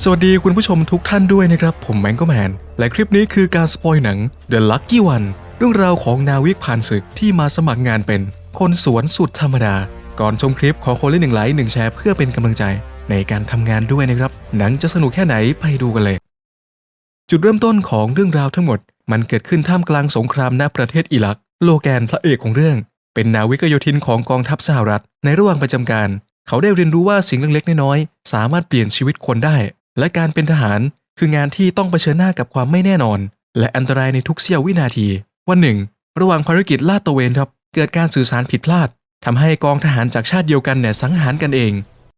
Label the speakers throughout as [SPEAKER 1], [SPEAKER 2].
[SPEAKER 1] สวัสดีคุณผู้ชมทุกท่านด้วยนะครับ ผมแมงก็แมน และคลิปนี้คือการสปอยหนัง The Lucky One เรื่องราวของนาวิกผ่านศึกที่มาสมัครงานเป็น คนสวนสุดธรรมดา ก่อนชมคลิปขอคนละหนึ่งไลค์หนึ่งแชร์เพื่อเป็นกำลังใจในการทำงานด้วยนะครับ หนังจะสนุกแค่ไหนไปดูกันเลย จุดเริ่มต้นของเรื่องราวทั้งหมด มันเกิดขึ้นท่ามกลางสงครามณประเทศอิรัก โลแกนพระเอกของเรื่อง เป็นนาวิกโยธินของกองทัพสหรัฐ ในระหว่างประจำการ เขาได้เรียนรู้ว่าสิ่งเล็กๆน้อยๆสามารถเปลี่ยนชีวิตคนได้ และการเป็นทหารคืองานที่ต้องเผชิญหน้ากับความไม่แน่นอน และอันตรายในทุกเสี้ยววินาที วันหนึ่ง ระหว่างภารกิจลาดตระเวนครับ เกิดการสื่อสารผิดพลาดทำให้กองทหารจากชาติเดียวกันเนี่ยสังหารกันเอง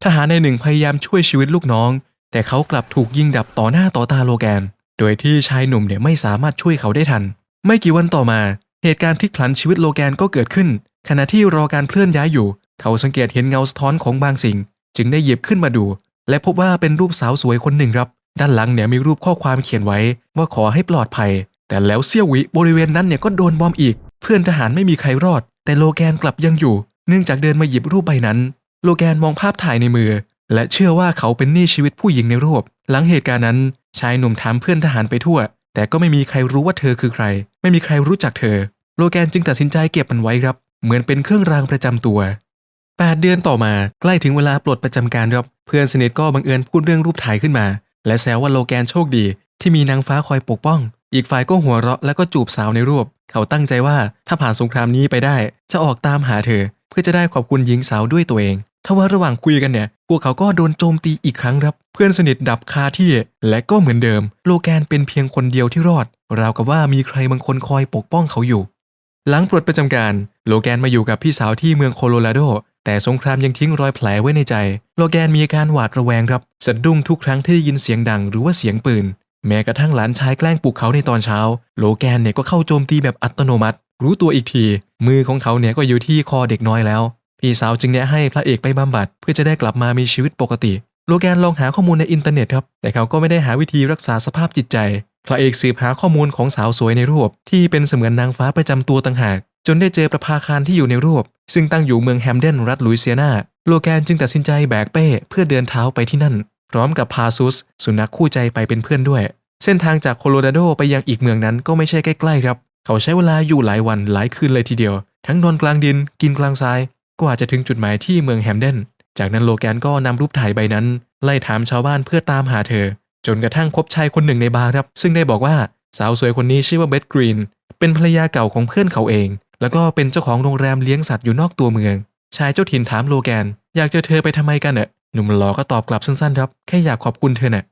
[SPEAKER 1] ทหารในหนึ่งพยายามช่วยชีวิตลูกน้อง แต่เขากลับถูกยิงดับต่อหน้าต่อตาโลแกน โดยที่ชายหนุ่มเนี่ยไม่สามารถช่วยเขาได้ทัน ไม่กี่วันต่อมา เหตุการณ์พลิกผันชีวิตโลแกนก็เกิดขึ้น ขณะที่รอการเคลื่อนย้ายอยู่ เขาสังเกตเห็นเงาสะท้อนของบางสิ่ง จึงได้หยิบขึ้นมาดู และพบว่าเป็นรูปสาวสวยคนหนึ่งครับ ด้านหลังเนี่ยมีรูปข้อความเขียนไว้ว่าขอให้ปลอดภัย แต่แล้วเสี้ยววิบริเวณนั้นเนี่ยก็โดนบอมอีก เพื่อนทหารไม่มีใครรอด แต่โลแกนกลับยังอยู่ เนื่องจากเดินมาหยิบรูปใบนั้น โลแกนมองภาพถ่ายในมือ และเชื่อว่าเขาเป็นหนี้ชีวิตผู้หญิงในรูป หลังเหตุการณ์นั้น ชายหนุ่มถามเพื่อนทหารไปทั่ว แต่ก็ไม่มีใครรู้ว่าเธอคือใคร ไม่มีใครรู้จักเธอ โลแกนจึงตัดสินใจเก็บมันไว้ครับ เหมือนเป็นเครื่องรางประจำตัว 8 เดือนต่อมาใกล้ถึงเวลาปลดประจำการครับเพื่อนสนิทก็บังเอิญพูดเรื่องรูปถ่ายขึ้นมา และแซวว่าโลแกนโชคดี ที่มีนางฟ้าคอยปกป้อง อีกฝ่ายก็หัวเราะแล้วก็จูบสาวในรูป เขาตั้งใจว่าถ้าผ่านสงครามนี้ไปได้ จะออกตามหาเธอ เพื่อจะได้ขอบคุณหญิงสาวด้วยตัวเองทว่าระหว่างคุยกันเนี่ย พวกเขาก็โดนโจมตีอีกครั้งครับ เพื่อนสนิทดับคาที่ และก็เหมือนเดิม โลแกนเป็นเพียงคนเดียวที่รอด ราวกับว่ามีใครบางคนคอยปกป้องเขาอยู่ หลังปลดประจำการ โลแกนมาอยู่กับพี่สาวที่เมืองโคโลราโด แต่สงครามยังทิ้งรอยแผลไว้ในใจ โลแกนมีอาการหวาดระแวงครับสะดุ้งทุกครั้งที่ได้ยินเสียงดังหรือว่าเสียงปืน แม้กระทั่งหลานชายแกล้งปลุกเขาในตอนเช้า โลแกนเนี่ยก็เข้าโจมตีแบบอัตโนมัติ รู้ตัวอีกที มือของเขาเนี่ยก็อยู่ที่คอเด็กน้อยแล้ว พี่สาวจึงแนะให้พระเอกไปบำบัด เพื่อจะได้กลับมามีชีวิตปกติ โลแกนลองหาข้อมูลในอินเทอร์เน็ตครับ แต่เขาก็ไม่ได้หาวิธีรักษาสภาพจิตใจ พระเอกสืบหาข้อมูลของสาวสวยในรูป ที่เป็นเสมือนนางฟ้าประจำตัวต่างหาก จนได้เจอประภาคารที่อยู่ในรูป ซึ่งตั้งอยู่เมืองแฮมเดนรัฐลุยเซียนาโลแกนจึงตัดสินใจแบกเป้เพื่อเดินเท้าไปที่นั่น พร้อมกับพาซุส สุนัขคู่ใจไปเป็นเพื่อนด้วย เส้นทางจากโคโลราโดไปยังอีกเมืองนั้นก็ไม่ใช่ใกล้ๆครับ เขาใช้เวลาอยู่หลายวันหลายคืนเลยทีเดียว ทั้งนอนกลางดินกินกลางทรายกว่าจะถึงจุดหมายที่เมืองแฮมเดนจากนั้นโลแกนก็นำรูปถ่ายใบนั้น ไล่ถามชาวบ้านเพื่อตามหาเธอ จนกระทั่งพบชายคนหนึ่งในบาร์ครับ ซึ่งได้บอกว่าสาวสวยคนนี้ชื่อว่าเบธกรีนเป็นภรรยาเก่าของเพื่อนเขาเอง แล้วก็เป็นเจ้าของโรงแรมเลี้ยงสัตว์อยู่นอกตัวเมือง ชายเจ้าถิ่นถามโลแกน อยากเจอเธอไปทำไมกันเน่ะหนุ่มหล่อก็ตอบกลับสั้นๆครับ แค่อยากขอบคุณเธอเน่ะ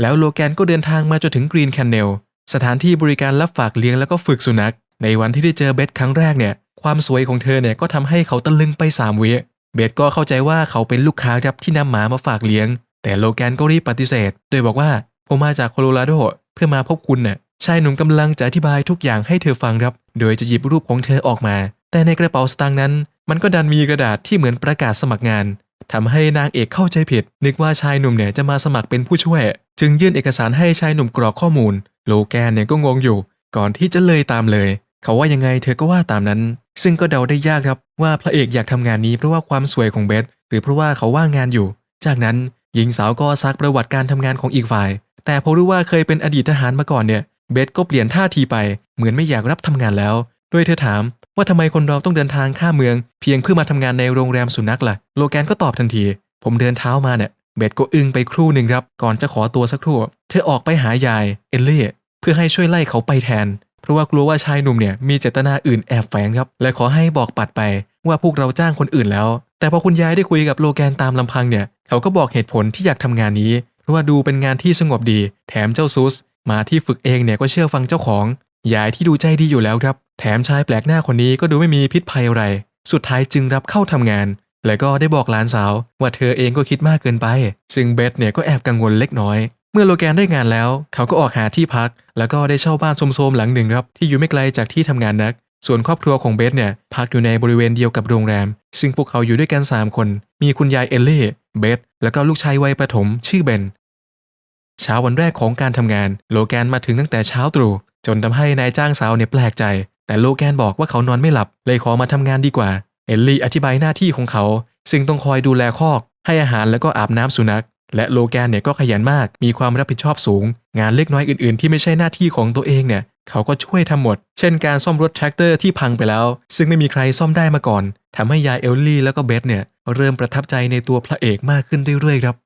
[SPEAKER 1] แล้วโลแกนก็เดินทางมาจนถึงกรีนแคนเนลสถานที่บริการรับฝากเลี้ยงแล้วก็ฝึกสุนัข ในวันที่ได้เจอเบธครั้งแรกเนี่ย ความสวยของเธอเนี่ยก็ทำให้เขาตะลึงไปสามวิเบธก็เข้าใจว่าเขาเป็นลูกค้าครับที่นำหมามาฝากเลี้ยง แต่โลแกนก็รีบปฏิเสธ โดยบอกว่าผมมาจากโคโลราโดเพื่อมาพบคุณเน่ะ ชายหนุ่มกำลังจะอธิบายทุกอย่างให้เธอฟังครับ โดยจะหยิบรูปของเธอออกมา แต่ในกระเป๋าสตางค์นั้น มันก็ดันมีกระดาษที่เหมือนประกาศสมัครงานทำให้นางเอกเข้าใจผิด นึกว่าชายหนุ่มเนี่ยจะมาสมัครเป็นผู้ช่วย จึงยื่นเอกสารให้ชายหนุ่มกรอกข้อมูล โลแกนเนี่ยก็งงอยู่ ก่อนที่จะเลยตามเลย เขาว่ายังไงเธอก็ว่าตามนั้น ซึ่งก็เดาได้ยากครับว่าพระเอกอยากทำงานนี้เพราะว่าความสวยของเบธหรือเพราะว่าเขาว่างงานอยู่ จากนั้นหญิงสาวก็ซักประวัติการทำงานของอีกฝ่าย แต่พอรู้ว่าเคยเป็นอดีตทหารมาก่อนเนี่ย เบธก็เปลี่ยนท่าทีไปเหมือนไม่อยากรับทำงานแล้วโดยเธอถามว่าทำไมคนเราต้องเดินทางข้ามเมือง เพียงเพื่อมาทำงานในโรงแรมสุนัขล่ะ โลแกนก็ตอบทันที ผมเดินเท้ามาเนี่ยเบธก็อึ้งไปครู่หนึ่งครับ ก่อนจะขอตัวสักครู่ เธอออกไปหายาย เอลเล่เพื่อให้ช่วยไล่เขาไปแทน เพราะว่ากลัวว่าชายหนุ่มเนี่ยมีเจตนาอื่นแอบแฝงครับ และขอให้บอกปัดไปว่าพวกเราจ้างคนอื่นแล้ว แต่พอคุณยายได้คุยกับโลแกนตามลำพังเนี่ย เขาก็บอกเหตุผลที่อยากทำงานนี้ เพราะว่าดูเป็นงานที่สงบดี แถมเจ้าซุส มาที่ฝึกเองเนี่ยก็เชื่อฟังเจ้าของยายที่ดูใจดีอยู่แล้วครับ แถมชายแปลกหน้าคนนี้ก็ดูไม่มีพิษภัยอะไร สุดท้ายจึงรับเข้าทำงาน และก็ได้บอกหลานสาว ว่าเธอเองก็คิดมากเกินไป ซึ่งเบธเนี่ยก็แอบกังวลเล็กน้อย เมื่อโลแกนได้งานแล้ว เขาก็ออกหาที่พัก แล้วก็ได้เช่าบ้านโทรมๆหลังหนึ่งครับที่อยู่ไม่ไกลจากที่ทำงานนัก ส่วนครอบครัวของเบธเนี่ยพักอยู่ในบริเวณเดียวกับโรงแรม ซึ่งพวกเขาอยู่ด้วยกัน 3 คน มีคุณยายเอลเล่ เบธแล้วก็ลูกชายวัยประถมชื่อเบน เช้าวันแรกของการทำงาน โลแกนมาถึงตั้งแต่เช้าตรู่จนทำให้นายจ้างสาวเนี่ยแปลกใจ แต่โลแกนบอกว่าเขานอนไม่หลับ เลยขอมาทำงานดีกว่า เอลลี่อธิบายหน้าที่ของเขา ซึ่งต้องคอยดูแลคอก ให้อาหารแล้วก็อาบน้ำสุนัข และโลแกนเนี่ยก็ขยันมาก มีความรับผิดชอบสูง งานเล็กน้อยอื่นๆ ที่ไม่ใช่หน้าที่ของตัวเองเนี่ยเขาก็ช่วยทำหมด เช่นการซ่อมรถแทรกเตอร์ที่พังไปแล้ว ซึ่งไม่มีใครซ่อมได้มาก่อนทำให้ยายเอลลี่แล้วก็เบธเนี่ยเริ่มประทับใจในตัวพระเอกมากขึ้นเรื่อยๆครับ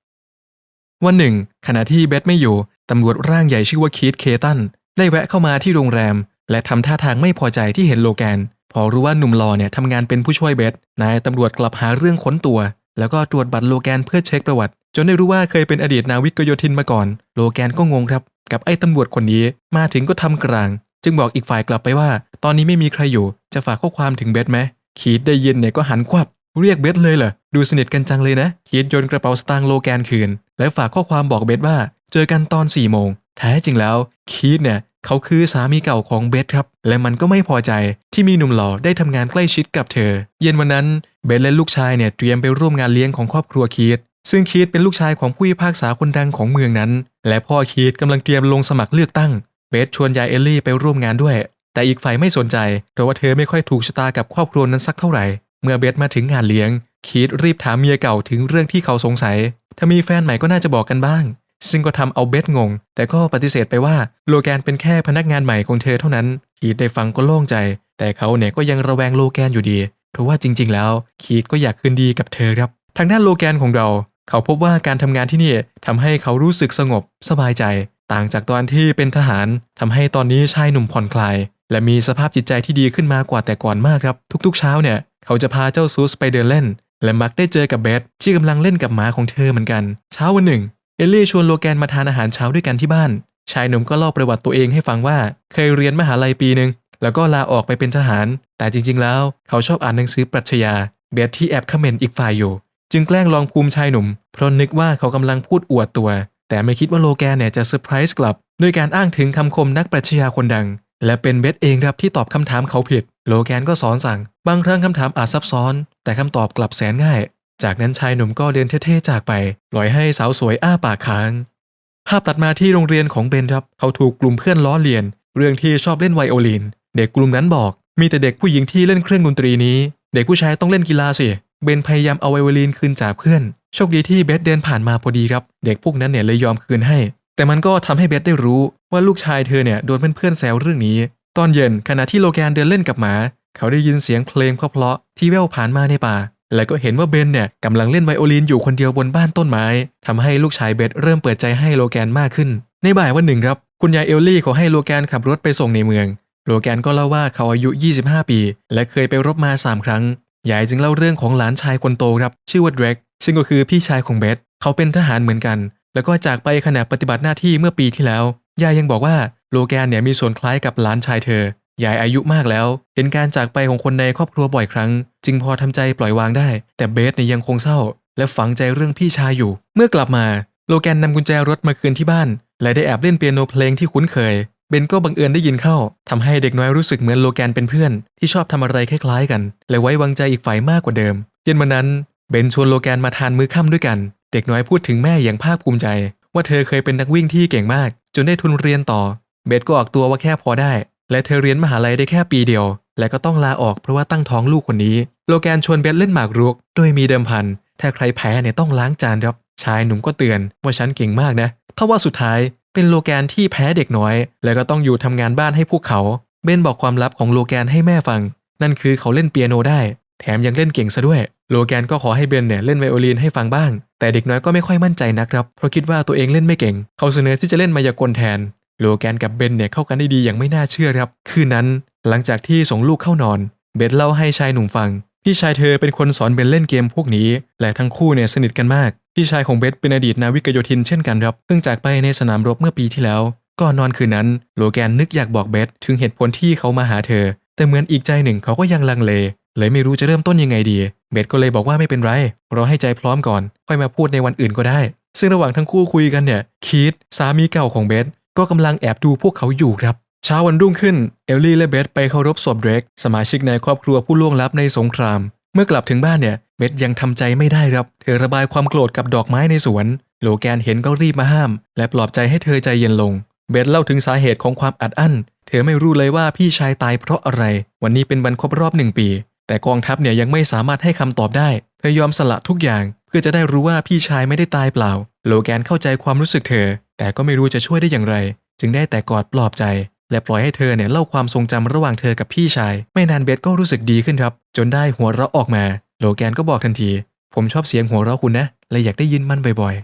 [SPEAKER 1] วันหนึ่ง ขณะที่เบธไม่อยู่ตำรวจร่างใหญ่ชื่อว่าคีตเคตันได้แวะเข้ามาที่โรงแรม และทำท่าทางไม่พอใจที่เห็นโลแกน พอรู้ว่าหนุ่มหล่อเนี่ยทำงานเป็นผู้ช่วยเบธนายตำรวจกลับหาเรื่องค้นตัว แล้วก็ตรวจบัตรโลแกนเพื่อเช็คประวัติ จนได้รู้ว่าเคยเป็นอดีตนาวิกโยธินมาก่อน โลแกนก็งงครับ กับไอ้ตำรวจคนนี้มาถึงก็ทำกลาง จึงบอกอีกฝ่ายกลับไปว่า ตอนนี้ไม่มีใครอยู่ จะฝากข้อความถึงเบธไหมคีตได้ยินเนี่ยก็หันควับ เรียกเบธเลยเหรอ ดูสนิทกันจังเลยนะคีตโยนกระเป๋าสตางค์โลแกนคืน และฝากข้อความบอกเบธว่า เจอกันตอน4ี่โมงแท้จริงแล้วคีตเนี่ยเขาคือสามีเก่าของเบธครับ และมันก็ไม่พอใจที่มีหนุ่มหล่อได้ทำงานใกล้ชิดกับเธอ เย็นวันนั้นเบธและลูกชายเนี่ยเตรียมไปร่วมงานเลี้ยงของครอบครัวคีตซึ่งคีตเป็นลูกชายของผู้พิพากษาคนดังของเมืองนั้น และพ่อคีตกำลังเตรียมลงสมัครเลือกตั้ง เบธชวนยายเอลลี่ไปร่วมงานด้วย แต่อีกฝ่ายไม่สนใจเพราะว่าเธอไม่ค่อยถูกชะตากับครอบครัวนั้นสักเท่าไหร่ เมื่อเบธมาถึงงานเลี้ยง คีตรีบถามเมียเก่าถึงเรื่องที่เขาสงสัย ถ้ามีแฟนใหม่ก็น่าจะบอกกันบ้าง ซึ่งก็ทำเอาเบธงง แต่ก็ปฏิเสธไปว่าโลแกนเป็นแค่พนักงานใหม่ของเธอเท่านั้น คีตได้ฟังก็โล่งใจ แต่เขาเนี่ยก็ยังระแวงโลแกนอยู่ดีเพราะว่าจริง ๆ แล้ว คีตก็อยากคืนดีกับเธอครับ ทางด้านโลแกนของเรา เขาพบว่าการทำงานที่นี่ทำให้เขารู้สึกสงบสบายใจ ต่างจากตอนที่เป็นทหารทำให้ตอนนี้ชายหนุ่มผ่อนคลายและมีสภาพจิตใจที่ดีขึ้นมากว่าแต่ก่อนมากครับ ทุกๆ เช้าเนี่ย เขาจะพาเจ้าซูสไปเดินเล่น และมักได้เจอกับเบธที่กำลังเล่นกับหมาของเธอเหมือนกัน เช้าวันหนึ่ง เอลลี่ชวนโลแกนมาทานอาหารเช้าด้วยกันที่บ้าน ชายหนุ่มก็เล่าประวัติตัวเองให้ฟังว่า เคยเรียนมหาลัยปีหนึ่งแล้วก็ลาออกไปเป็นทหาร แต่จริง ๆ แล้ว เขาชอบอ่านหนังสือปรัชญาเบธที่แอบคอมเมนต์อีกฝ่ายอยู่ จึงแกล้งลองภูมิชายหนุ่ม เพราะนึกว่าเขากำลังพูดอวดตัว แต่ไม่คิดว่าโลแกนเนี่ยจะเซอร์ไพรส์กลับด้วยการอ้างถึงคำคมนักปรัชญาคนดัง และเป็นเบธเองครับที่ตอบคำถามเขาผิด โลแกนก็สอนสั่ง บางครั้งคำถามอาจซับซ้อน แต่คำตอบกลับแสนง่าย จากนั้นชายหนุ่มก็เดินเท่ๆจากไปปล่อยให้สาวสวยอ้าปากค้าง ภาพตัดมาที่โรงเรียนของเบนครับ เขาถูกกลุ่มเพื่อนล้อเลียน เรื่องที่ชอบเล่นไวโอลิน เด็กกลุ่มนั้นบอก มีแต่เด็กผู้หญิงที่เล่นเครื่องดนตรีนี้ เด็กผู้ชายต้องเล่นกีฬาสิเบนพยายามเอาไวโอลินคืนจากเพื่อน โชคดีที่เบสเดินผ่านมาพอดีครับ เด็กพวกนั้นเนี่ยเลยยอมคืนให้ แต่มันก็ทำให้เบสได้รู้ว่าลูกชายเธอเนี่ยโดนเพื่อนๆแซวเรื่องนี้ ตอนเย็นขณะที่โลแกนเดินเล่นกับหมา เขาได้ยินเสียงเพลงเพราะๆที่แว่วผ่านมาในป่า แล้วก็เห็นว่าเบนเนี่ยกำลังเล่นไวโอลินอยู่คนเดียวบนบ้านต้นไม้ทำให้ลูกชายเบสเริ่มเปิดใจให้โลแกนมากขึ้น ในบ่ายวันหนึ่งครับ คุณยายเอลลี่ขอให้โลแกนขับรถไปส่งในเมือง โลแกนก็เล่าว่าเขาอายุ 25 ปี และเคยไปรบมา 3 ครั้ง ยายจึงเล่าเรื่องของหลานชายคนโตครับชื่อว่าเดรกซึ่งก็คือพี่ชายของเบสเขาเป็นทหารเหมือนกัน แล้วก็จากไปขณะปฏิบัติหน้าที่เมื่อปีที่แล้ว ยายยังบอกว่า โลแกนเนี่ยมีส่วนคล้ายกับหลานชายเธอยายอายุมากแล้ว เห็นการจากไปของคนในครอบครัวบ่อยครั้ง จึงพอทำใจปล่อยวางได้ แต่เบสเนี่ยยังคงเศร้า และฝังใจเรื่องพี่ชายอยู่ เมื่อกลับมา โลแกนนำกุญแจรถมาคืนที่บ้าน และได้แอบเล่นเปียโนเพลงที่คุ้นเคย เบนก็บังเอิญได้ยินเข้าทำให้เด็กน้อยรู้สึกเหมือนโลแกนเป็นเพื่อน ที่ชอบทำอะไรคล้ายๆกัน และไว้วางใจอีกฝ่ายมากกว่าเดิม เย็นวันนั้น เบนชวนโลแกนมาทานมื้อค่ำด้วยกัน เด็กน้อยพูดถึงแม่อย่างภาคภูมิใจ ว่าเธอเคยเป็นนักวิ่งที่เก่งมาก จนได้ทุนเรียนต่อ เบสก็ออกตัวว่าแค่พอได้ และเธอเรียนมหาลัยได้แค่ปีเดียว และก็ต้องลาออกเพราะว่าตั้งท้องลูกคนนี้ โลแกนชวนเบสเล่นหมากรุก โดยมีเดิมพัน ถ้าใครแพ้เนี่ยต้องล้างจานครับ ชายหนุ่มก็เตือนว่าฉันเก่งมากนะทว่าสุดท้ายเป็นโลแกนที่แพ้เด็กน้อย แล้วก็ต้องอยู่ทำงานบ้านให้พวกเขา เบนบอกความลับของโลแกนให้แม่ฟัง นั่นคือเขาเล่นเปียโนได้ แถมยังเล่นเก่งซะด้วย โลแกนก็ขอให้เบนเนี่ยเล่นไวโอลินให้ฟังบ้าง แต่เด็กน้อยก็ไม่ค่อยมั่นใจนักครับ เพราะคิดว่าตัวเองเล่นไม่เก่ง เขาเสนอที่จะเล่นมายากลแทน โลแกนกับเบนเนี่ยเข้ากันได้ดีอย่างไม่น่าเชื่อครับ คืนนั้นหลังจากที่ส่งลูกเข้านอน เบนเล่าให้ชายหนุ่มฟัง พี่ชายเธอเป็นคนสอนเบนเล่นเกมพวกนี้ และทั้งคู่เนี่ยสนิทกันมาก พี่ชายของเบสเป็นอดีตนาวิกโยธินเช่นกันครับเพิ่งจากไปในสนามรบเมื่อปีที่แล้วก่อนนอนคืนนั้น โลแกนนึกอยากบอกเบสถึงเหตุผลที่เขามาหาเธอ แต่เหมือนอีกใจหนึ่งเขาก็ยังลังเล เลยไม่รู้จะเริ่มต้นยังไงดี เบสก็เลยบอกว่าไม่เป็นไรรอให้ใจพร้อมก่อน ค่อยมาพูดในวันอื่นก็ได้ ซึ่งระหว่างทั้งคู่คุยกันเนี่ย คีตสามีเก่าของเบส ก็กำลังแอบดูพวกเขาอยู่ครับ เช้าวันรุ่งขึ้น เอลลี่และเบสไปเคารพศพเดรกสมาชิกในครอบครัวผู้ล่วงลับในสงคราม เมื่อกลับถึงบ้านเนี่ยเบสยังทำใจไม่ได้ครับ เธอระบายความโกรธกับดอกไม้ในสวนโลแกนเห็นก็รีบมาห้าม และปลอบใจให้เธอใจเย็นลง เบสเล่าถึงสาเหตุของความอัดอั้น เธอไม่รู้เลยว่าพี่ชายตายเพราะอะไร วันนี้เป็นวันครบรอบหนึ่งปี แต่กองทัพเนี่ยยังไม่สามารถให้คำตอบได้ เธอยอมสละทุกอย่าง เพื่อจะได้รู้ว่าพี่ชายไม่ได้ตายเปล่า โลแกนเข้าใจความรู้สึกเธอ แต่ก็ไม่รู้จะช่วยได้อย่างไร จึงได้แต่กอดปลอบใจ และปล่อยให้เธอเนี่ยเล่าความทรงจำระหว่างเธอกับพี่ชาย ไม่นานเบสก็รู้สึกดีขึ้นครับ จนได้หัวเราะออกมา โลแกนก็บอกทันที ผมชอบเสียงหัวเราะคุณนะและอยากได้ยินมันบ่อย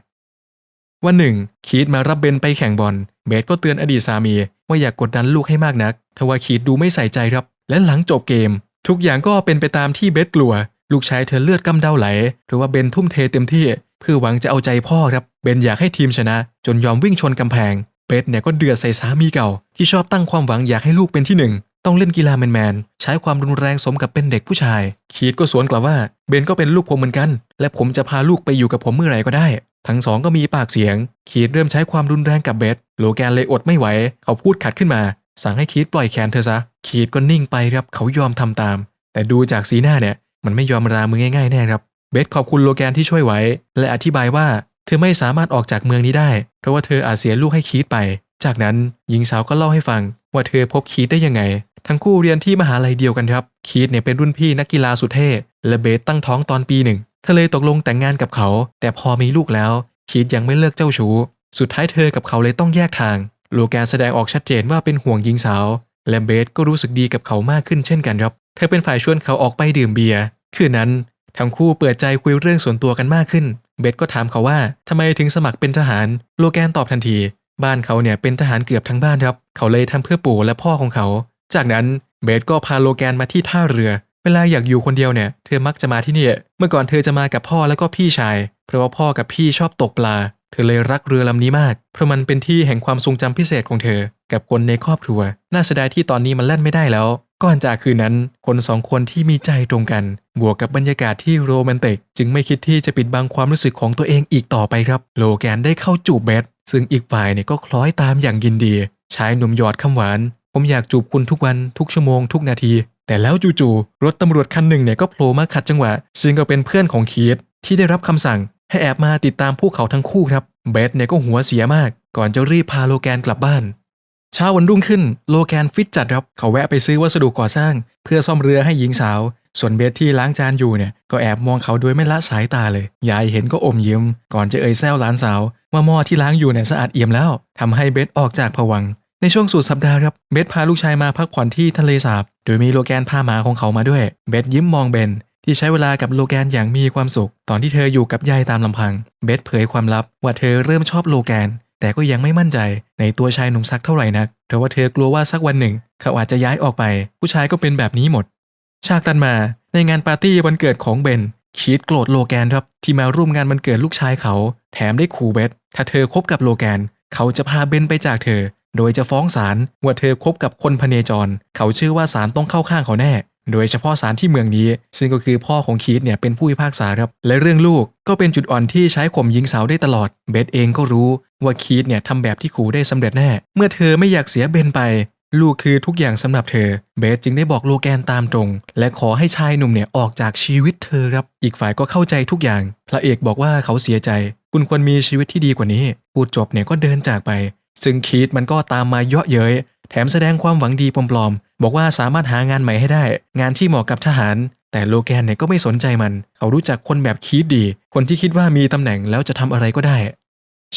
[SPEAKER 1] ๆ วันหนึ่ง คีตมารับเบนไปแข่งบอล เบสก็เตือนอดีตสามี ว่าอย่ากกดดันลูกให้มากนักทว่าคีตดูไม่ใส่ใจครับ และหลังจบเกม ทุกอย่างก็เป็นไปตามที่เบสกลัว ลูกชายเธอเลือดกำเดาไหลหรือว่าเบนทุ่มเทเต็มที่ เพื่อหวังจะเอาใจพ่อครับเบนอยากให้ทีมชนะ จนยอมวิ่งชนกำแพงเบสเนี่ยก็เดือดใส่สามีเก่า ที่ชอบตั้งความหวังอยากให้ลูกเป็นที่หนึ่งต้องเล่นกีฬาแมนๆใช้ความรุนแรงสมกับเป็นเด็กผู้ชาย คีดก็สวนกลับว่าเบนก็เป็นลูกผมเหมือนกัน และผมจะพาลูกไปอยู่กับผมเมื่อไหร่ก็ได้ ทั้งสองก็มีปากเสียง คีดเริ่มใช้ความรุนแรงกับเบสโลแกนเลยอดไม่ไหว เขาพูดขัดขึ้นมา สั่งให้คีดปล่อยแขนเธอซะ คีดก็นิ่งไปครับเขายอมทำตาม แต่ดูจากสีหน้าเนี่ยมันไม่ยอมรามือง่ายๆแน่ครับ เบสขอบคุณโลแกนที่ช่วยไว้ และอธิบายว่าเธอไม่สามารถออกจากเมืองนี้ได้ เพราะว่าเธออาจเสียลูกให้คีดไป จากนั้นหญิงสาวก็เล่าให้ฟัง ว่าเธอพบคีดได้ยังไง ทั้งคู่เรียนที่มหาลัยเดียวกันครับ คีดเนี่ยเป็นรุ่นพี่นักกีฬาสุดเท่และเบสตั้งท้องตอนปีหนึ่งเธอเลยตกลงแต่งงานกับเขา แต่พอมีลูกแล้ว คีดยังไม่เลิกเจ้าชู้ สุดท้ายเธอกับเขาเลยต้องแยกทาง โลแกนแสดงออกชัดเจนว่าเป็นห่วงหญิงสาว และเบสก็รู้สึกดีกับเขามากขึ้นเช่นกันครับ เธอเป็นฝ่ายชวนเขาออกไปดื่มเบียร์คืนนั้น ทั้งคู่เปิดใจคุยเรื่องส่วนตัวกันมากขึ้น เบสก็ถามเขาว่าทำไมถึงสมัครเป็นทหาร โลแกนตอบทันที บ้านเขาเนี่ยเป็นทหารเกือบทั้งบ้านครับ เขาเลยทำเพื่อปู่และพ่อของเขา จากนั้นเบสก็พาโลแกนมาที่ท่าเรือ เวลาอยากอยู่คนเดียวเนี่ย เธอมักจะมาที่นี่ เมื่อก่อนเธอจะมากับพ่อแล้วก็พี่ชาย เพราะว่าพ่อกับพี่ชอบตกปลา เธอเลยรักเรือลำนี้มาก เพราะมันเป็นที่แห่งความทรงจำพิเศษของเธอ กับคนในครอบครัว น่าเสียดายที่ตอนนี้มันแล่นไม่ได้แล้ว ก่อนจากคืนนั้น คนสองคนที่มีใจตรงกัน บวกกับบรรยากาศที่โรแมนติก จึงไม่คิดที่จะปิดบังความรู้สึกของตัวเองอีกต่อไปครับ โลแกนได้เข้าจูบเบสซึ่งอีกฝ่ายเนี่ยก็คล้อยตามอย่างยินดี ชายหนุ่มหยอดคำหวาน ผมอยากจูบคุณทุกวันทุกชั่วโมงทุกนาที แต่แล้วจู่ๆรถตำรวจคันหนึ่งเนี่ยก็โผล่มาขัดจังหวะ ซึ่งก็เป็นเพื่อนของคีตที่ได้รับคำสั่ง ให้แอบมาติดตามพวกเขาทั้งคู่ครับเบสเนี่ยก็หัวเสียมาก ก่อนจะรีบพาโลแกนกลับบ้านเช้าวันรุ่งขึ้นโลแกนฟิตจัดครับ เขาแวะไปซื้อวัสดุก่อสร้าง เพื่อซ่อมเรือให้หญิงสาว ส่วนเบสที่ล้างจานอยู่เนี่ยก็แอบมองเขาโดยไม่ละสายตาเลย ยายเห็นก็อมยิ้ม ก่อนจะเอ่ยแซวหลานสาว ว่าหม้อที่ล้างอยู่เนี่ยสะอาดเอี่ยมแล้วทำให้เบสออกจากผวัง ในช่วงสุดสัปดาห์ครับเบสพาลูกชายมาพักผ่อนที่ทะเลสาบ โดยมีโลแกนพาหมาของเขามาด้วย เบสยิ้มมองเบน ที่ใช้เวลากับโลแกนอย่างมีความสุข ตอนที่เธออยู่กับยายตามลำพัง เบสเผยความลับว่าเธอเริ่มชอบโลแกน แต่ก็ยังไม่มั่นใจในตัวชายหนุ่มสักเท่าไหร่นักเพราะว่าเธอกลัวว่าสักวันหนึ่ง เขาอาจจะย้ายออกไป ผู้ชายก็เป็นแบบนี้หมด ฉากตันมาในงานปาร์ตี้วันเกิดของเบนคีดโกรธโลแกนครับที่มาร่วมงานวันเกิดลูกชายเขา แถมได้ขู่เบสถ้าเธอคบกับโลแกน เขาจะพาเบนไปจากเธอ โดยจะฟ้องศาลว่าเธอคบกับคนพเนจร เขาเชื่อว่าศาลต้องเข้าข้างเขาแน่ โดยเฉพาะศาลที่เมืองนี้ ซึ่งก็คือพ่อของคีดเนี่ยเป็นผู้พิพากษาครับและเรื่องลูกก็เป็นจุดอ่อนที่ใช้ข่มหญิงสาวได้ตลอด เบสเองก็รู้ว่าคีดเนี่ยทำแบบที่ขู่ได้สำเร็จแน่ เมื่อเธอไม่อยากเสียเบนไป ลูกคือทุกอย่างสำหรับเธอ เบสจึงได้บอกโลแกนตามตรง และขอให้ชายหนุ่มเนี่ยออกจากชีวิตเธอครับ อีกฝ่ายก็เข้าใจทุกอย่าง พระเอกบอกว่าเขาเสียใจ คุณควรมีชีวิตที่ดีกว่านี้พูดจบเนี่ยก็เดินจากไป ซึ่งคีดมันก็ตามมาเยาะเย้ย แถมแสดงความหวังดีปลอมๆ บอกว่าสามารถหางานใหม่ให้ได้ งานที่เหมาะกับทหาร แต่โลแกนเนี่ยก็ไม่สนใจมัน เขารู้จักคนแบบคีดดี คนที่คิดว่ามีตำแหน่งแล้วจะทำอะไรก็ได้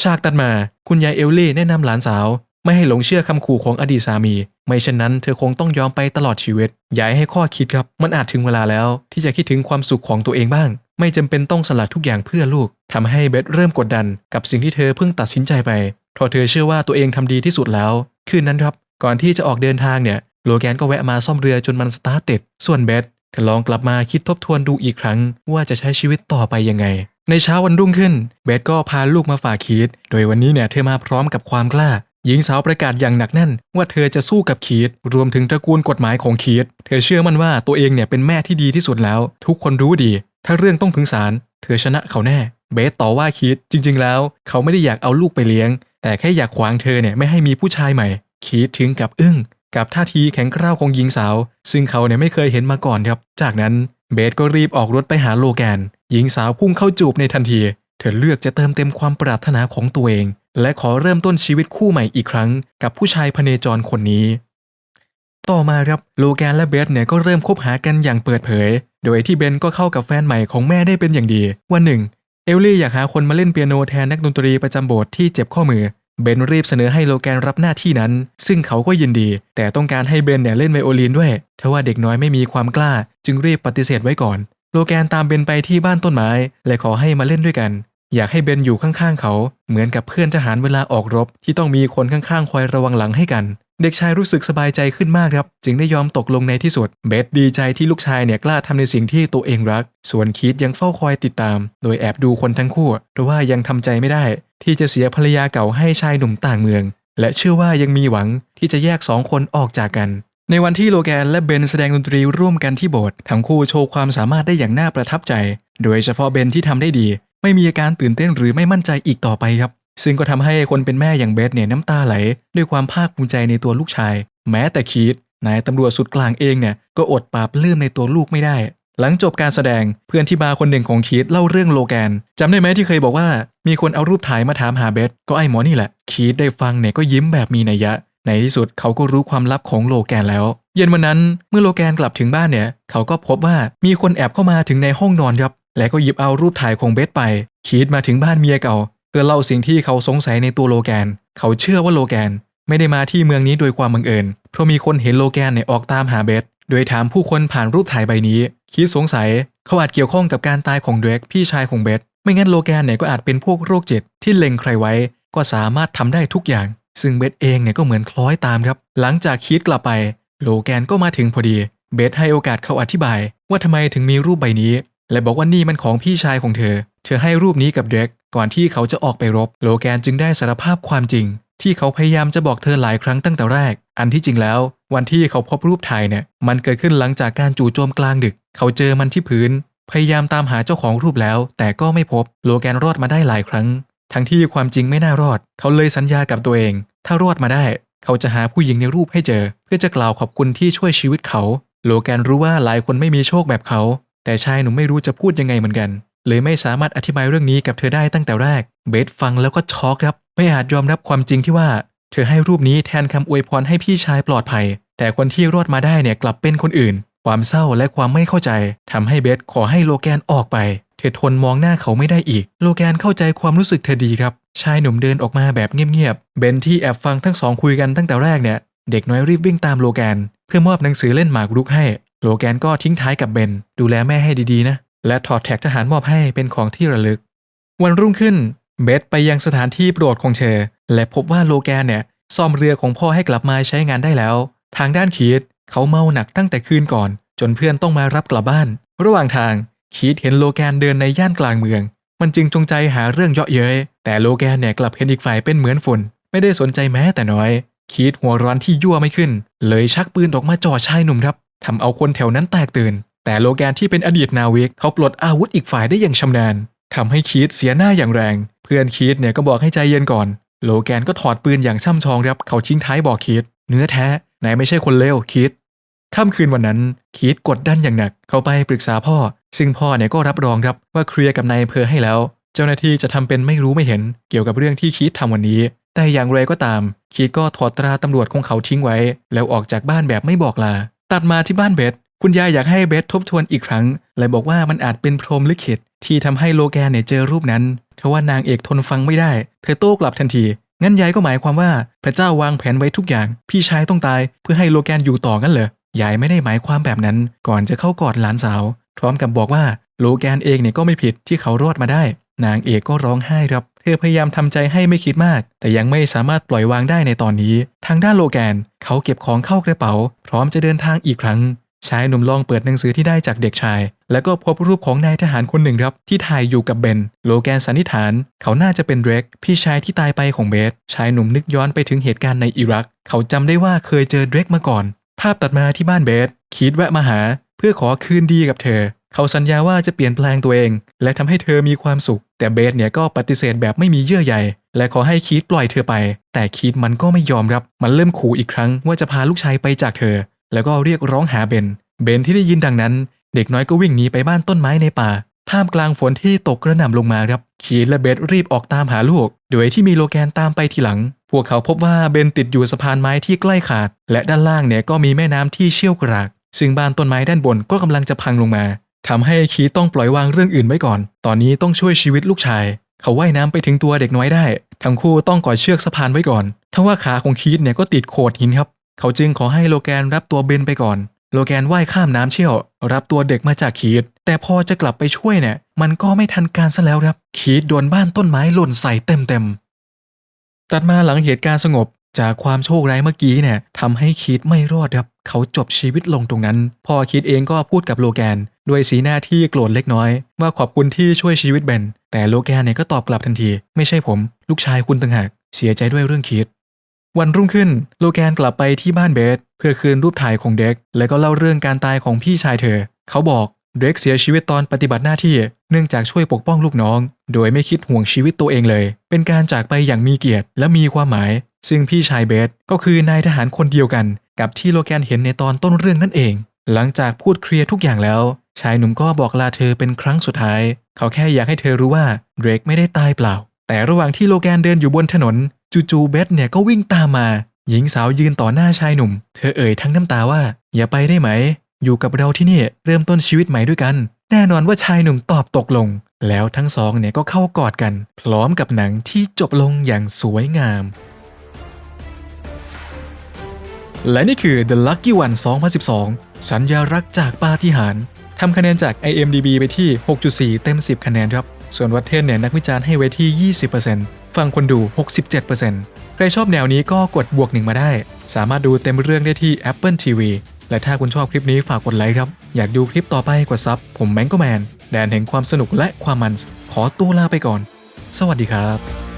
[SPEAKER 1] ฉากตัดมา คุณยายเอลลี่แนะนำหลานสาว ไม่ให้หลงเชื่อคำขู่ของอดีตสามี ไม่เช่นนั้นเธอคงต้องยอมไปตลอดชีวิต ย้ายให้ข้อคิดครับ มันอาจถึงเวลาแล้ว ที่จะคิดถึงความสุขของตัวเองบ้าง ไม่จำเป็นต้องสลัดทุกอย่างเพื่อลูกทำให้เบสเริ่มกดดัน กับสิ่งที่เธอเพิ่งตัดสินใจไปเพราะเธอเชื่อว่าตัวเองทำดีที่สุดแล้ว คืนนั้นครับ ก่อนที่จะออกเดินทางเนี่ยโลแกนก็แวะมาซ่อมเรือจนมันสตาร์ทติด ส่วนเบสเธอลองกลับมาคิดทบทวนดูอีกครั้ง ว่าจะใช้ชีวิตต่อไปยังไง ในเช้าวันรุ่งขึ้นเบสก็พาลูกมาฝากคีดโดยวันนี้เนี่ยเธอมาพร้อมกับความกล้า หญิงสาวประกาศอย่างหนักแน่น ว่าเธอจะสู้กับคีดรวมถึงตระกูลกฎหมายของคีดเธอเชื่อมั่นว่าตัวเองเนี่ยเป็นแม่ที่ดีที่สุดแล้ว ทุกคนรู้ดี ถ้าเรื่องต้องถึงศาลเธอชนะเขาแน่เบสต่อว่าคีดจริง ๆ แล้ว เขาไม่ได้อยากเอาลูกไปเลี้ยง แต่แค่อยากขวางเธอเนี่ยไม่ให้มีผู้ชายใหม่ คีดถึงกับอึ้งกับท่าทีแข็งกร้าวของหญิงสาว ซึ่งเขาเนี่ยไม่เคยเห็นมาก่อนครับ จากนั้นเบสก็รีบออกรถไปหาโลแกน หญิงสาวพุ่งเข้าจูบในทันที เธอเลือกจะเติมเต็มความปรารถนาของตัวเอง และขอเริ่มต้นชีวิตคู่ใหม่อีกครั้ง กับผู้ชายพเนจรคนนี้ ต่อมาครับโลแกนและเบสเนี่ยก็เริ่มคบหากันอย่างเปิดเผย โดยที่เบนก็เข้ากับแฟนใหม่ของแม่ได้เป็นอย่างดี วันหนึ่ง เอลลี่อยากหาคนมาเล่นเปียโนแทนนักดนตรีประจำโบสถ์ที่เจ็บข้อมือ เบนรีบเสนอให้โลแกนรับหน้าที่นั้น ซึ่งเขาก็ยินดี แต่ต้องการให้เบนเนี่ยเล่นไวโอลินด้วยทว่าเด็กน้อยไม่มีความกล้า จึงรีบปฏิเสธไว้ก่อน โลแกนตามเบนไปที่บ้านต้นไม้ และขอให้มาเล่นด้วยกัน อยากให้เบนอยู่ข้างๆเขา เหมือนกับเพื่อนทหารเวลาออกรบ ที่ต้องมีคนข้างๆคอยระวังหลังให้กัน เด็กชายรู้สึกสบายใจขึ้นมากครับ จึงได้ยอมตกลงในที่สุด เบสดีใจที่ลูกชายเนี่ยกล้าทำในสิ่งที่ตัวเองรัก ส่วนคีตยังเฝ้าคอยติดตาม โดยแอบดูคนทั้งคู่เพราะว่ายังทำใจไม่ได้ ที่จะเสียภรรยาเก่าให้ชายหนุ่มต่างเมือง และเชื่อว่ายังมีหวังที่จะแยกสองคนออกจากกัน ในวันที่โลแกนและเบนแสดงดนตรีร่วมกันที่โบสถ์ทั้งคู่โชว์ความสามารถได้อย่างน่าประทับใจ โดยเฉพาะเบนที่ทำได้ดี ไม่มีอาการตื่นเต้นหรือไม่มั่นใจอีกต่อไปครับ ซึ่งก็ทำให้คนเป็นแม่อย่างเบสเนี่ยน้ำตาไหล ด้วยความภาคภูมิใจในตัวลูกชาย แม้แต่คีตนายตำรวจสุดกลางเองเนี่ยก็อดปราบปลื้มในตัวลูกไม่ได้ หลังจบการแสดงเพื่อนที่บาร์คนหนึ่งของคีตเล่าเรื่องโลแกนจำได้ไหมที่เคยบอกว่า มีคนเอารูปถ่ายมาถามหาเบสก็ไอ้หมอนี่แหละ คีตได้ฟังเนี่ยก็ยิ้มแบบมีนัยยะ ในที่สุดเขาก็รู้ความลับของโลแกนแล้ว เย็นวันนั้นเมื่อโลแกนกลับถึงบ้านเนี่ย เขาก็พบว่ามีคนแอบเข้ามาถึงในห้องนอนครับและก็หยิบเอารูปถ่ายของเบสไป คีดมาถึงบ้านเมียเก่า พื่อเล่าสิ่งที่เขาสงสัยในตัวโลแกน เขาเชื่อว่าโลแกน ไม่ได้มาที่เมืองนี้โดยความบังเอิญ เพราะมีคนเห็นโลแกนเนี่ยออกตามหาเบส โดยถามผู้คนผ่านรูปถ่ายใบนี้คีดสงสัย เขาอาจเกี่ยวข้องกับการตายของเดรกพี่ชายของเบส ไม่งั้นโลแกนเนี่ยก็อาจเป็นพวกโรคจิตที่เล็งใครไว้ ก็สามารถทำได้ทุกอย่าง ซึ่งเบสเองเนี่ยก็เหมือนคล้อยตามครับ หลังจากคีดกลับไป โลแกนก็มาถึงพอดี เบสให้โอกาสเขาอธิบาย ว่าทำไมถึงมีรูปใบนี้ และบอกว่านี่มันของพี่ชายของเธอ เธอให้รูปนี้กับเดรก ก่อนที่เขาจะออกไปรบ โลแกนจึงได้สารภาพความจริง ที่เขาพยายามจะบอกเธอหลายครั้งตั้งแต่แรก อันที่จริงแล้ว วันที่เขาพบรูปถ่ายเนี่ย มันเกิดขึ้นหลังจากการจู่โจมกลางดึก เขาเจอมันที่พื้น พยายามตามหาเจ้าของรูปแล้ว แต่ก็ไม่พบ โลแกนรอดมาได้หลายครั้ง ทั้งที่ความจริงไม่น่ารอด เขาเลยสัญญากับตัวเอง ถ้ารอดมาได้ เขาจะหาผู้หญิงในรูปให้เจอ เพื่อจะกล่าวขอบคุณที่ช่วยชีวิตเขา โลแกนรู้ว่าหลายคนไม่มีโชคแบบเขา แต่ชายหนุ่มไม่รู้จะพูดยังไงเหมือนกัน เลยไม่สามารถอธิบายเรื่องนี้กับเธอได้ตั้งแต่แรก เบสฟังแล้วก็ช็อกครับ ไม่อาจยอมรับความจริงที่ว่า เธอให้รูปนี้แทนคำอวยพรให้พี่ชายปลอดภัย แต่คนที่รอดมาได้เนี่ยกลับเป็นคนอื่น ความเศร้าและความไม่เข้าใจทำให้เบสขอให้โลแกนออกไป เธอทนมองหน้าเขาไม่ได้อีก โลแกนเข้าใจความรู้สึกเธอดีครับ ชายหนุ่มเดินออกมาแบบเงียบๆ เบนที่แอบฟังทั้งสองคุยกันตั้งแต่แรกเนี่ย เด็กน้อยรีบวิ่งตามโลแกน เพื่อมอบหนังสือเล่นหมากรุกให้ โลแกนก็ทิ้งท้ายกับเบน ดูแลแม่ให้ดีๆนะ และถอดแท็กทหารมอบให้เป็นของที่ระลึก วันรุ่งขึ้นเบสไปยังสถานที่โปรดของเธอ และพบว่าโลแกนเนี่ยซ่อมเรือของพ่อให้กลับมาใช้งานได้แล้ว ทางด้านคีดเขาเมาหนักตั้งแต่คืนก่อน จนเพื่อนต้องมารับกลับบ้าน ระหว่างทางคีดเห็นโลแกนเดินในย่านกลางเมือง มันจึงจงใจหาเรื่องเยาะเย้ยแต่โลแกนเนี่ยกลับเห็นอีกฝ่ายเป็นเหมือนฝุ่น ไม่ได้สนใจแม้แต่น้อย คีดหัวร้อนที่ยั่วไม่ขึ้น เลยชักปืนออกมาจ่อชายหนุ่มครับทำเอาคนแถวนั้นแตกตื่น แต่โลแกนที่เป็นอดีตนาวิกเขาปลดอาวุธอีกฝ่ายได้อย่างชำนาญทำให้คีดเสียหน้าอย่างแรง เพื่อนคีดเนี่ยก็บอกให้ใจเย็นก่อน โลแกนก็ถอดปืนอย่างช่ำชองครับเขาทิ้งท้ายบอกคีดเนื้อแท้นายไม่ใช่คนเลวคีดค่ำคืนวันนั้นคีดกดดันอย่างหนัก เขาไปปรึกษาพ่อ ซึ่งพ่อเนี่ยก็รับรองครับว่าเคลียร์กับนายอำเภอให้แล้ว เจ้าหน้าที่จะทำเป็นไม่รู้ไม่เห็น เกี่ยวกับเรื่องที่คีดทำวันนี้ แต่อย่างไรก็ตาม คีดก็ถอดตราตำรวจของเขาทิ้งไว้ แล้วออกจากบ้านแบบไม่บอกลา ตัดมาที่บ้านเบส คุณยายอยากให้เบสทบทวนอีกครั้งและบอกว่ามันอาจเป็นพรมลิขิตที่ทำให้โลแกนเนี่ยเจอรูปนั้นทว่านางเอกทนฟังไม่ได้ เธอโต้กลับทันที งั้นยายก็หมายความว่าพระเจ้าวางแผนไว้ทุกอย่าง พี่ชายต้องตายเพื่อให้โลแกนอยู่ต่องั้นเหรอ ยายไม่ได้หมายความแบบนั้น ก่อนจะเข้ากอดหลานสาว พร้อมกับบอกว่าโลแกนเองเนี่ยก็ไม่ผิดที่เขารอดมาได้ นางเอกก็ร้องไห้ครับ เธอพยายามทำใจให้ไม่คิดมาก แต่ยังไม่สามารถปล่อยวางได้ในตอนนี้ ทางด้านโลแกน เขาเก็บของเข้ากระเป๋า พร้อมจะเดินทางอีกครั้ง ชายหนุ่มลองเปิดหนังสือที่ได้จากเด็กชาย แล้วก็พบรูปของนายทหารคนหนึ่งครับที่ถ่ายอยู่กับเบน โลแกนสันนิษฐาน เขาน่าจะเป็นเดรกพี่ชายที่ตายไปของเบส ชายหนุ่มนึกย้อนไปถึงเหตุการณ์ในอิรัก เขาจำได้ว่าเคยเจอเดรกมาก่อน ภาพตัดมาที่บ้านเบสคีดแวะมาหา เพื่อขอคืนดีกับเธอ เขาสัญญาว่าจะเปลี่ยนแปลงตัวเอง และทำให้เธอมีความสุข แต่เบสเนี่ยก็ปฏิเสธแบบไม่มีเยื่อใยและขอให้คีดปล่อยเธอไป แต่คีดมันก็ไม่ยอมรับ มันเริ่มขู่อีกครั้งว่าจะพาลูกชายไปจากเธอ แล้วก็เรียกร้องหาเบน เบนที่ได้ยินดังนั้น เด็กน้อยก็วิ่งหนีไปบ้านต้นไม้ในป่า ท่ามกลางฝนที่ตกกระหน่ำลงมาครับคีดและเบสรีบออกตามหาลูก โดยที่มีโลแกนตามไปทีหลัง พวกเขาพบว่าเบนติดอยู่สะพานไม้ที่ใกล้ขาด และด้านล่างเนี่ยก็มีแม่น้ำที่เชี่ยวกราก ซึ่งบ้านต้นไม้ด้านบนก็กำลังจะพังลงมาทำให้คีดต้องปล่อยวางเรื่องอื่นไว้ก่อน ตอนนี้ต้องช่วยชีวิตลูกชาย เขาว่ายน้ำไปถึงตัวเด็กน้อยได้ ทั้งคู่ต้องก่อเชือกสะพานไว้ก่อนทว่าขาของคีดเนี่ยก็ติดโขดหินครับ เขาจึงขอให้โลแกนรับตัวเบนไปก่อน โลแกนว่ายข้ามน้ำเชี่ยว รับตัวเด็กมาจากคีดแต่พอจะกลับไปช่วยเนี่ย มันก็ไม่ทันการซะแล้วครับ คีดโดนบ้านต้นไม้หล่นใส่เต็มเต็มๆตัดมาหลังเหตุการณ์สงบจากความโชคร้ายเมื่อกี้เนี่ยทำให้คีดไม่รอดครับ เขาจบชีวิตลงตรงนั้นพ่อคีดเองก็พูดกับโลแกน ด้วยสีหน้าที่โกรธเล็กน้อย ว่าขอบคุณที่ช่วยชีวิตเบนแต่โลแกนเนี่ยก็ตอบกลับทันที ไม่ใช่ผม ลูกชายคุณต่างหาก เสียใจด้วยเรื่องคีด วันรุ่งขึ้น โลแกนกลับไปที่บ้านเบสเพื่อคืนรูปถ่ายของเด็ก และก็เล่าเรื่องการตายของพี่ชายเธอ เขาบอกเด็กเสียชีวิตตอนปฏิบัติหน้าที่ เนื่องจากช่วยปกป้องลูกน้อง โดยไม่คิดห่วงชีวิตตัวเองเลย เป็นการจากไปอย่างมีเกียรติและมีความหมาย ซึ่งพี่ชายเบสก็คือนายทหารคนเดียวกัน กับที่โลแกนเห็นในตอนต้นเรื่องนั่นเอง หลังจากพูดเคลียร์ทุกอย่างแล้ว ชายหนุ่มก็บอกลาเธอเป็นครั้งสุดท้าย เขาแค่อยากให้เธอรู้ว่าเดรกไม่ได้ตายเปล่า แต่ระหว่างที่โลแกนเดินอยู่บนถนน จู่ๆเบสเนี่ยก็วิ่งตามมา หญิงสาวยืนต่อหน้าชายหนุ่ม เธอเอ่ยทั้งน้ำตาว่า อย่าไปได้ไหม อยู่กับเราที่นี่เริ่มต้นชีวิตใหม่ด้วยกัน แน่นอนว่าชายหนุ่มตอบตกลง แล้วทั้งสองเนี่ยก็เข้ากอดกัน พร้อมกับหนังที่จบลงอย่างสวยงามและนี่คือ The Lucky One 2012 สัญญารักจากปาฏิหาริย์ทำคะแนนจาก IMDB ไปที่ 6.4 เต็ม 10 คะแนนครับ ส่วนวัตเทนเนี่ยนักวิจารณ์ให้ไว้ที่ 20% ฟังคนดู 67%ใครชอบแนวนี้ก็กดบวกหนึ่งมาได้ สามารถดูเต็มเรื่องได้ที่ Apple TV และถ้าคุณชอบคลิปนี้ฝากกดไลค์ครับ อยากดูคลิปต่อไปกดซับ ผมแมงก็แมน แดนแห่งความสนุกและความมัน ขอตัวลาไปก่อน สวัสดีครับ